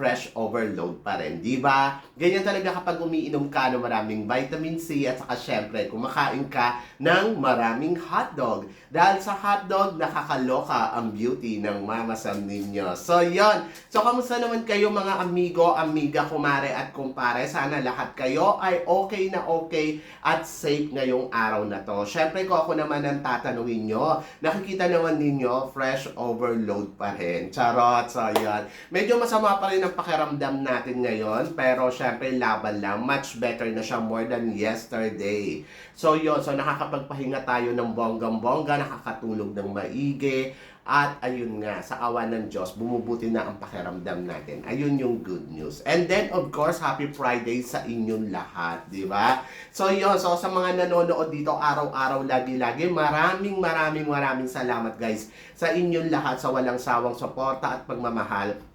fresh overload pa rin, di ba? Ganyan talaga kapag umiinom ka ng maraming vitamin C at saka syempre kumakain ka ng maraming hotdog. Dahil sa hotdog, nakakaloka ang beauty ng Mama Sam ninyo. So, yon. So, kamusta naman kayo mga amigo, amiga, kumare at kumpare? Sana lahat kayo ay okay na okay at safe ngayong araw na to. Syempre ko ako naman ang tatanungin nyo. Nakikita naman ninyo, fresh overload pa rin. Charot, so yan. Medyo masama pa rin ang pakiramdam natin ngayon, pero syempre laban lang. Much better na siya more than yesterday. So yun, so nakakapagpahinga tayo ng bonggang-bongga, nakakatulog ng maigi, at ayun nga, sa awa ng Diyos, bumubuti na ang pakiramdam natin. Ayun yung good news. And then, of course, Happy Friday sa inyong lahat, di ba? So yun, so sa mga nanonood dito araw-araw, lagi-lagi, maraming maraming maraming salamat guys sa inyong lahat sa walang sawang suporta at pagmamahal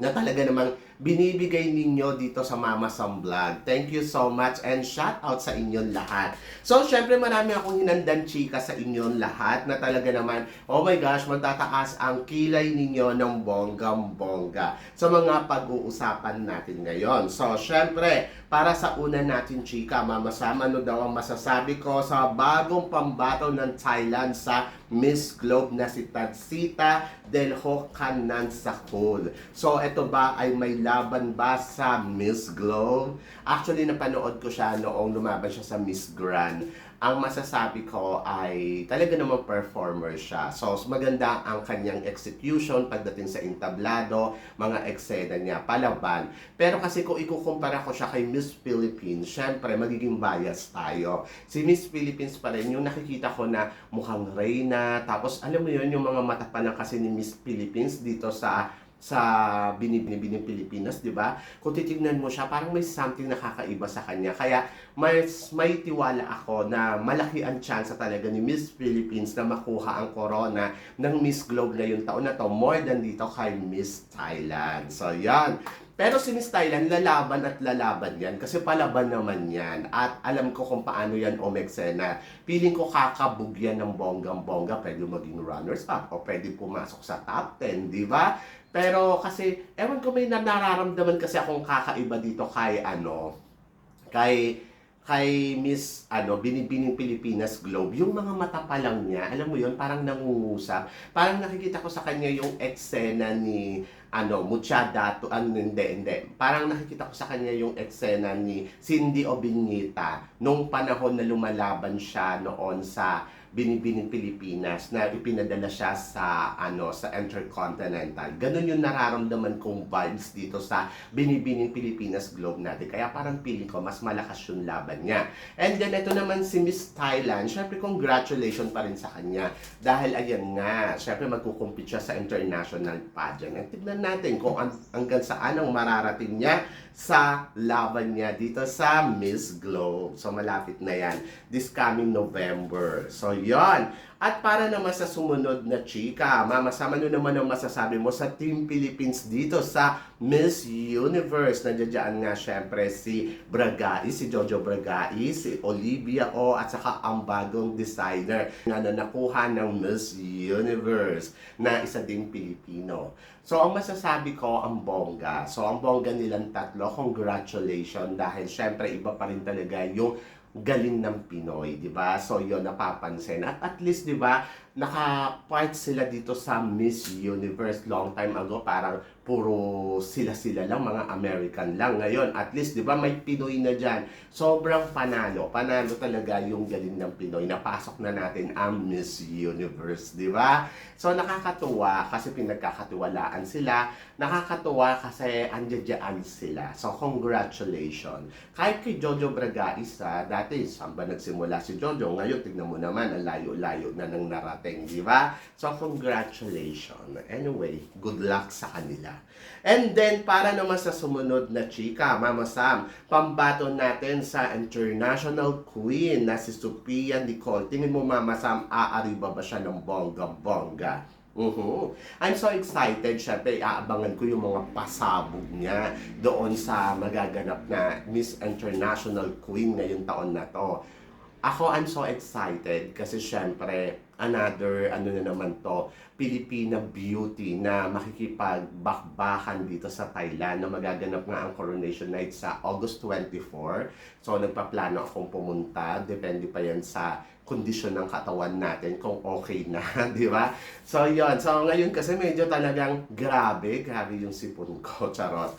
na talaga namang binibigay ninyo dito sa Mama Sam Vlog. Thank you so much and shout out sa inyong lahat. So, syempre marami akong hinandan chika sa inyong lahat na talaga naman, oh my gosh, magtataas ang kilay ninyo ng bonggang-bongga sa mga pag-uusapan natin ngayon. So, syempre, para sa una natin chika, Mama Sam, ano daw ang masasabi ko sa bagong pambato ng Thailand sa Miss Globe na si Tadsita Del Hokanan Sakul. So, ito ba ay may laban ba sa Miss Globe? Actually, napanood ko siya noong lumaban siya sa Miss Grand. Ang masasabi ko ay talaga namang performer siya. So, maganda ang kanyang execution pagdating sa entablado, mga eksena niya, palaban. Pero kasi kung ikukumpara ko siya kay Miss Philippines, syempre magiging bias tayo. Si Miss Philippines pa rin, yung nakikita ko na mukhang reyna, tapos alam mo yun, yung mga mata pa lang kasi ni Miss Philippines dito sa sa binibinibining Pilipinas, di ba? Kung titignan mo siya, parang may something nakakaiba sa kanya. Kaya mas may tiwala ako na malaki ang chance talaga ni Miss Philippines na makuha ang corona ng Miss Globe ngayong taon na to more than dito kay Miss Thailand. So, yan. Pero si Miss Thailand, lalaban at lalaban yan kasi palaban naman yan. At alam ko kung paano yan umeksena. Feeling ko kakabog yan ng bonggang-bongga. Pwede maging runners-up o pwede pumasok sa top 10, di ba? Pero kasi, ewan ko may na- nararamdaman kasi akong kakaiba dito kay ano, kay kay Miss ano Binibining Pilipinas Globe yung mga mata pa lang niya alam mo yon parang nangungusap parang nakikita ko sa kanya yung eksena ni ano Mucha Dato ano hindi hindi. Parang nakikita ko sa kanya yung eksena ni Cindy Obiñita nung panahon na lumalaban siya noon sa Binibining Pilipinas na ipinadala siya sa ano sa Intercontinental. Ganun yung nararamdaman kong vibes dito sa Binibining Pilipinas Globe natin. Kaya parang feeling ko mas malakas yung laban niya. And then ito naman si Miss Thailand. Syempre congratulations pa rin sa kanya. Dahil ayan nga, syempre magkukumpit siya sa international pageant. At tignan natin kung ang, hanggang saan ang mararating niya sa laban niya dito sa Miss Globe. So malapit na yan. This coming November. So yon. At para naman sa sumunod na chika, mama, sama nyo naman ang masasabi mo sa Team Philippines dito sa Miss Universe. Nandiyan nga syempre si Bragai, si Jojo Bragai, si Olivia O, at saka ang bagong designer na nakuha ng Miss Universe na isa ding Pilipino. So, ang masasabi ko, ang bongga. So, ang bongga nilang tatlo, congratulations dahil syempre iba pa rin talaga yung galing ng Pinoy, di ba? So, yun, napapansin. At at least, di ba, naka-part sila dito sa Miss Universe long time ago. Parang puro sila-sila lang, mga American lang. Ngayon, at least, di ba, may Pinoy na dyan. Sobrang panalo. Panalo talaga yung galing ng Pinoy. Napasok na natin ang Miss Universe, di ba? So, nakakatuwa kasi pinagkakatiwalaan sila. Nakakatuwa kasi andyan sila. So, congratulations. Kahit kay Jojo Braga isa, dati saan ba nagsimula si Jojo? Ngayon, tignan mo naman, ang layo-layo na ng narating darating, di ba? So, congratulations. Anyway, good luck sa kanila. And then, para naman sa sumunod na chika, Mama Sam, pambato natin sa International Queen na si Sophia Nicole. Tingin mo, Mama Sam, aariba ba siya ng bongga-bongga? Mhm. I'm so excited. Siyempre, aabangan ko yung mga pasabog niya doon sa magaganap na Miss International Queen ngayong taon na to. Ako, I'm so excited kasi syempre, another, ano na naman to, Filipina beauty na makikipagbakbakan dito sa Thailand na magaganap nga ang coronation night sa August 24. So, nagpaplano akong pumunta. Depende pa yan sa kondisyon ng katawan natin kung okay na, di ba? So, yon So, ngayon kasi medyo talagang grabe, grabe yung sipon ko, charot.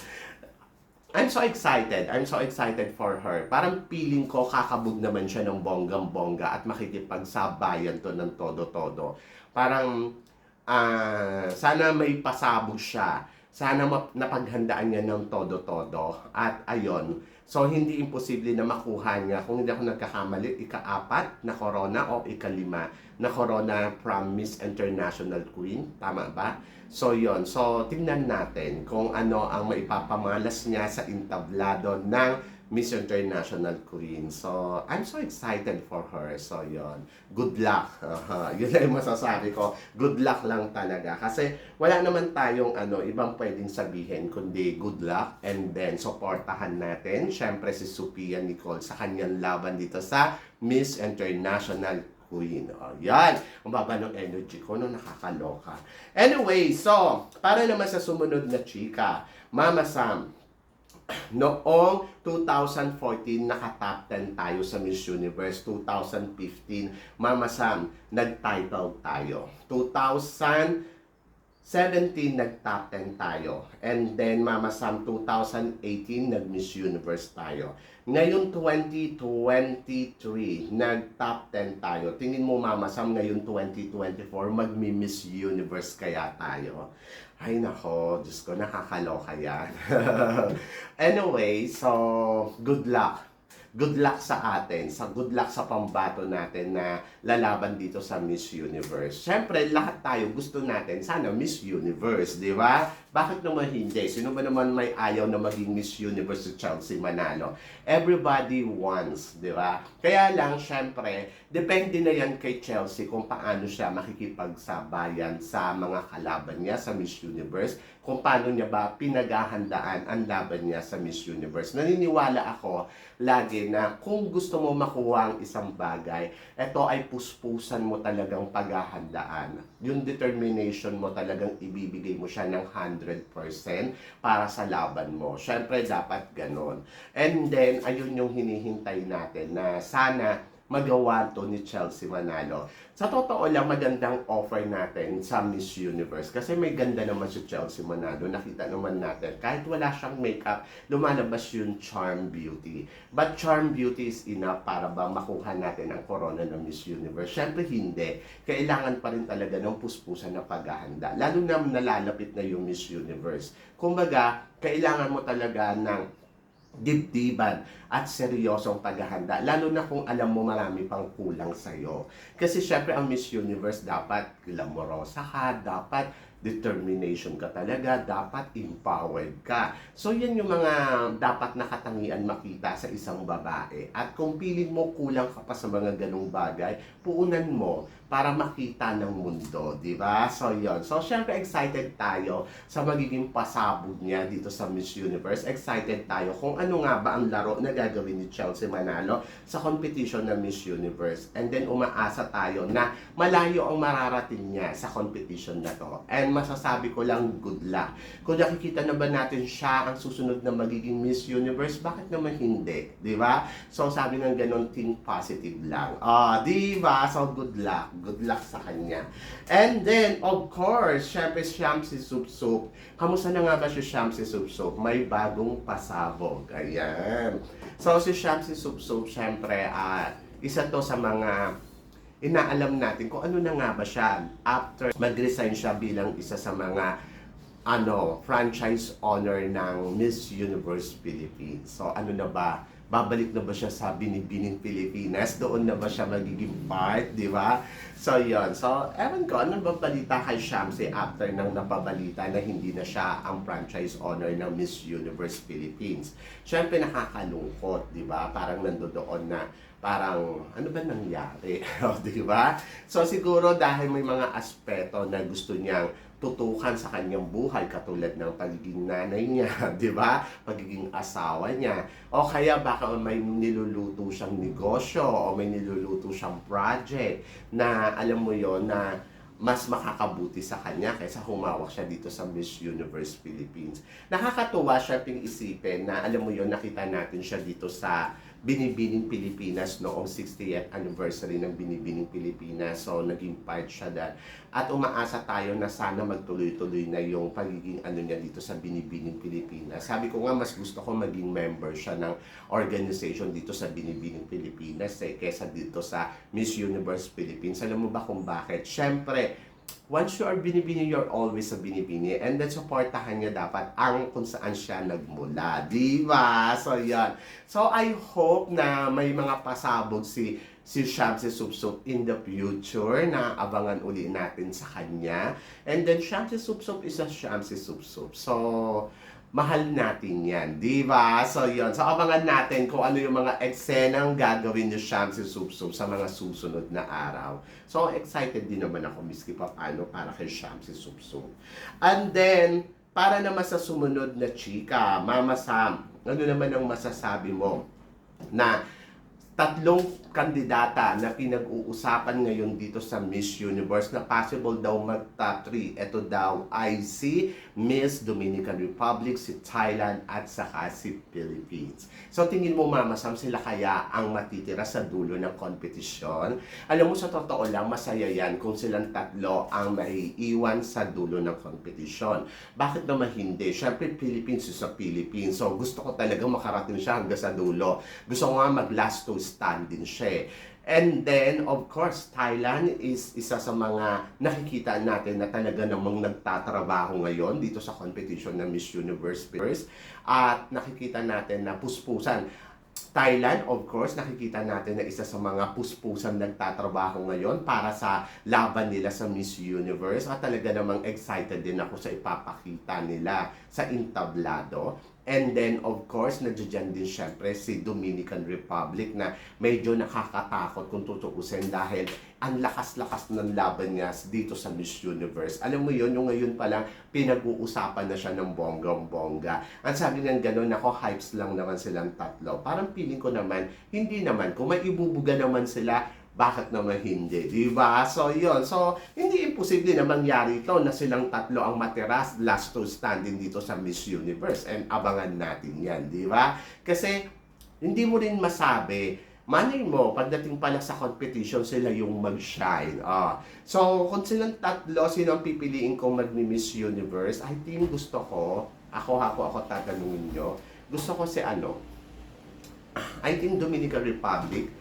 I'm so excited. I'm so excited for her. Parang feeling ko kakabog naman siya ng bonggang-bongga at makikipagsabayan to ng todo-todo. Parang ah, sana may pasabog siya. Sana map- napaghandaan niya ng todo-todo. At ayon, so hindi imposible na makuha niya, kung hindi ako nagkakamali, ika-apat na corona o ika-lima na corona from Miss International Queen. Tama ba? So yon So tingnan natin kung ano ang maipapamalas niya sa entablado ng Miss International Queen. So I'm so excited for her. So yon Good luck. Aha, yun lang yung masasabi ko. Good luck lang talaga. Kasi wala naman tayong ano, ibang pwedeng sabihin kundi good luck and then supportahan natin. Siyempre si Sophia Nicole sa kanyang laban dito sa Miss International Queen. O, yan. Ang baba ng energy ko, no, nakakaloka. Anyway, so, para naman sa sumunod na chika, Mama Sam, noong 2014, naka-top 10 tayo sa Miss Universe. 2015, Mama Sam, nag-title tayo. 2017, nag-top 10 tayo. And then, Mama Sam, 2018, nag-Miss Universe tayo. Ngayon, 2023, nag-top 10 tayo. Tingin mo, Mama Sam, ngayon 2024, magmi-Miss Universe kaya tayo. Ay, nako, Diyos ko, nakakaloka yan. anyway, so, good luck. Good luck sa atin, sa good luck sa pambato natin na lalaban dito sa Miss Universe. Siyempre, lahat tayo gusto natin sana Miss Universe, di ba? Bakit naman hindi? Sino ba naman may ayaw na maging Miss Universe si Chelsea Manalo? Everybody wants, di ba? Kaya lang, siyempre, depende na yan kay Chelsea kung paano siya makikipagsabayan sa mga kalaban niya sa Miss Universe, kung paano niya ba pinaghahandaan ang laban niya sa Miss Universe. Naniniwala ako lagi na kung gusto mo makuha ang isang bagay, ito ay puspusan mo talagang paghahandaan. Yung determination mo talagang ibibigay mo siya ng 100% para sa laban mo. Siyempre, dapat ganon. And then, ayun yung hinihintay natin na sana magawa to ni Chelsea Manalo. Sa totoo lang, magandang offer natin sa Miss Universe kasi may ganda naman si Chelsea Manalo. Nakita naman natin, kahit wala siyang makeup, lumalabas yung charm beauty. But charm beauty is enough para ba makuha natin ang corona ng Miss Universe? Siyempre hindi. Kailangan pa rin talaga ng puspusan na paghahanda. Lalo na nalalapit na yung Miss Universe. Kumbaga, kailangan mo talaga ng dibdiban at seryosong paghahanda. Lalo na kung alam mo marami pang kulang sa'yo. Kasi syempre ang Miss Universe dapat glamorosa ka, dapat determination ka talaga, dapat empowered ka. So yan yung mga dapat nakatangian makita sa isang babae. At kung piling mo kulang ka pa sa mga ganong bagay, puunan mo para makita ng mundo, di ba? So yon. So syempre excited tayo sa magiging pasabog niya dito sa Miss Universe. Excited tayo kung ano nga ba ang laro na gagawin ni Chelsea Manalo sa competition ng Miss Universe. And then umaasa tayo na malayo ang mararating niya sa competition na to. And masasabi ko lang good luck. Kung nakikita na ba natin siya ang susunod na magiging Miss Universe, bakit naman hindi? Di ba? So sabi ng ganun, think positive lang. Ah, di ba? So good luck. Good luck sa kanya. And then, of course, syempre siyam si Sup. Kamusta na nga ba si siyam si Sup? May bagong pasabog. Ayan. So si siyam si Sup, syempre, ah, isa to sa mga inaalam natin kung ano na nga ba siya after mag-resign siya bilang isa sa mga ano, franchise owner ng Miss Universe Philippines. So ano na ba? Babalik na ba siya sa Binibining Pilipinas? Doon na ba siya magiging part, di ba? So yon So, ewan ko, ano ba kay Shamsi after nang napabalita na hindi na siya ang franchise owner ng Miss Universe Philippines? Siyempre nakakalungkot, di ba? Parang nandoon na parang ano ba nangyari? O, di ba? So siguro dahil may mga aspeto na gusto niyang tutukan sa kanyang buhay katulad ng pagiging nanay niya, di ba? Pagiging asawa niya. O kaya baka may niluluto siyang negosyo o may niluluto siyang project na alam mo yon na mas makakabuti sa kanya kaysa humawak siya dito sa Miss Universe Philippines. Nakakatuwa siya ping isipin na alam mo yon nakita natin siya dito sa Binibining Pilipinas noong 60th anniversary ng Binibining Pilipinas. So, naging part siya dyan. At umaasa tayo na sana magtuloy-tuloy na yung pagiging ano niya dito sa Binibining Pilipinas. Sabi ko nga, mas gusto ko maging member siya ng organization dito sa Binibining Pilipinas eh, kesa dito sa Miss Universe Philippines. Alam mo ba kung bakit? Siyempre, once you are binibini, you're always a binibini. And then, supportahan niya dapat ang kung saan siya nagmula. Di ba? So, yan. So, I hope na may mga pasabog si si Shamsi Supsup in the future na abangan uli natin sa kanya. And then, Shamsi Supsup is a Shamsi Supsup. So, mahal natin yan, di ba? So, yun. So, abangan natin kung ano yung mga eksenang gagawin ni Shamsi Supsup sa mga susunod na araw. So, excited din naman ako miski pa paano para kay Shamsi Supsup. And then, para naman sa sumunod na chika, Mama Sam, ano naman ang masasabi mo na tatlong kandidata na pinag-uusapan ngayon dito sa Miss Universe na possible daw mag top 3. Ito daw ay si Miss Dominican Republic, si Thailand at saka si Philippines. So tingin mo Mama Sam, sila kaya ang matitira sa dulo ng kompetisyon? Alam mo sa totoo lang, masaya yan kung silang tatlo ang maiiwan sa dulo ng kompetisyon. Bakit naman hindi? Siyempre, Philippines is sa Philippines. So gusto ko talaga makarating siya hanggang sa dulo. Gusto ko nga mag last to stand siya eh. And then, of course, Thailand is isa sa mga nakikita natin na talaga namang nagtatrabaho ngayon dito sa competition ng Miss Universe. At nakikita natin na puspusan. Thailand, of course, nakikita natin na isa sa mga puspusan nagtatrabaho ngayon para sa laban nila sa Miss Universe. At talaga namang excited din ako sa ipapakita nila sa intablado. And then, of course, nandiyan din syempre si Dominican Republic na medyo nakakatakot kung tutuusin dahil ang lakas-lakas ng laban niya dito sa Miss Universe. Alam mo yun, yung ngayon pa lang, pinag-uusapan na siya ng bonggang-bongga. Ang sabi ng gano'n, ako, hypes lang naman silang tatlo. Parang feeling ko naman, hindi naman. Kung may ibubuga naman sila, bakit naman hindi? Di ba? So, yun. So, hindi imposible na mangyari ito na silang tatlo ang matiras last to standing dito sa Miss Universe. And abangan natin yan, di ba? Kasi, hindi mo rin masabi Manay mo, pagdating pala sa competition, sila yung mag-shine. Ah. So, kung silang tatlo, sino ang pipiliin kong mag-Miss Universe? I think gusto ko, ako, ako, ako tatanungin nyo, gusto ko si ano, I think Dominican Republic,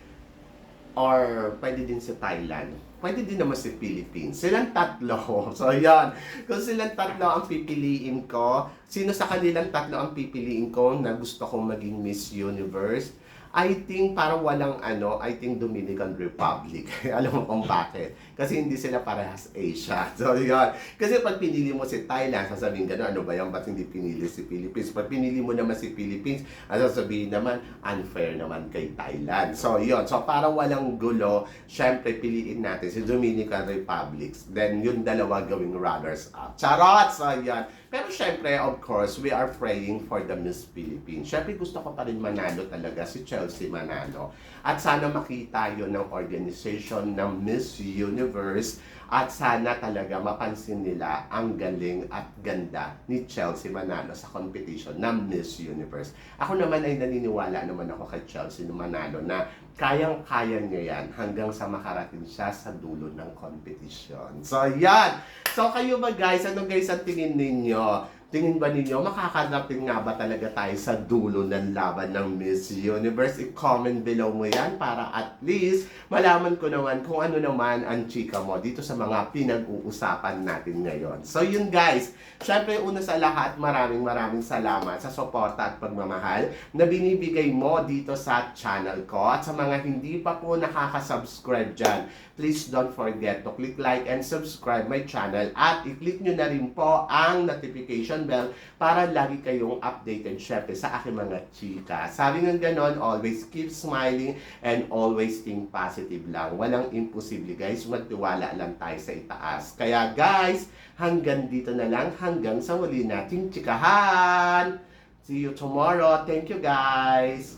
or pwede din sa Thailand. Pwede din naman sa Philippines. Silang tatlo. So, yan. Kung silang tatlo ang pipiliin ko, sino sa kanilang tatlo ang pipiliin ko na gusto kong maging Miss Universe? I think parang walang ano, I think Dominican Republic. Alam mo kung bakit? Kasi hindi sila parehas Asia. So, yun. Kasi pag pinili mo si Thailand, sasabihin gano'n, ano ba yan? Ba't hindi pinili si Philippines? Pag pinili mo naman si Philippines, ano sasabihin naman, unfair naman kay Thailand. So, yun. So, parang walang gulo. Siyempre, piliin natin si Dominican Republic. Then, yung dalawa gawing runners-up. Charot! So, yun. Pero syempre, of course, we are praying for the Miss Philippines. Syempre, gusto ko pa rin manalo talaga si Chelsea Manalo. At sana makita yon ng organization ng Miss Universe at sana talaga mapansin nila ang galing at ganda ni Chelsea Manalo sa competition ng Miss Universe. Ako naman ay naniniwala naman ako kay Chelsea Manalo na kayang-kaya niya yan hanggang sa makarating siya sa dulo ng competition. So, yan! So, kayo ba guys, ano guys ang tingin ninyo? Tingin ba ninyo, makakarating nga ba talaga tayo sa dulo ng laban ng Miss Universe? I-comment below mo yan para at least malaman ko naman kung ano naman ang chika mo dito sa mga pinag-uusapan natin ngayon. So yun guys, syempre una sa lahat, maraming maraming salamat sa suporta at pagmamahal na binibigay mo dito sa channel ko. At sa mga hindi pa po nakaka-subscribe dyan, please don't forget to click like and subscribe my channel at i-click nyo na rin po ang notification notification bell para lagi kayong updated syempre sa aking mga chika. Sabi ng ganon, always keep smiling and always think positive lang. Walang imposible guys, magtiwala lang tayo sa itaas. Kaya guys, hanggang dito na lang, hanggang sa muli nating chikahan. See you tomorrow. Thank you guys.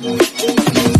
Thank you.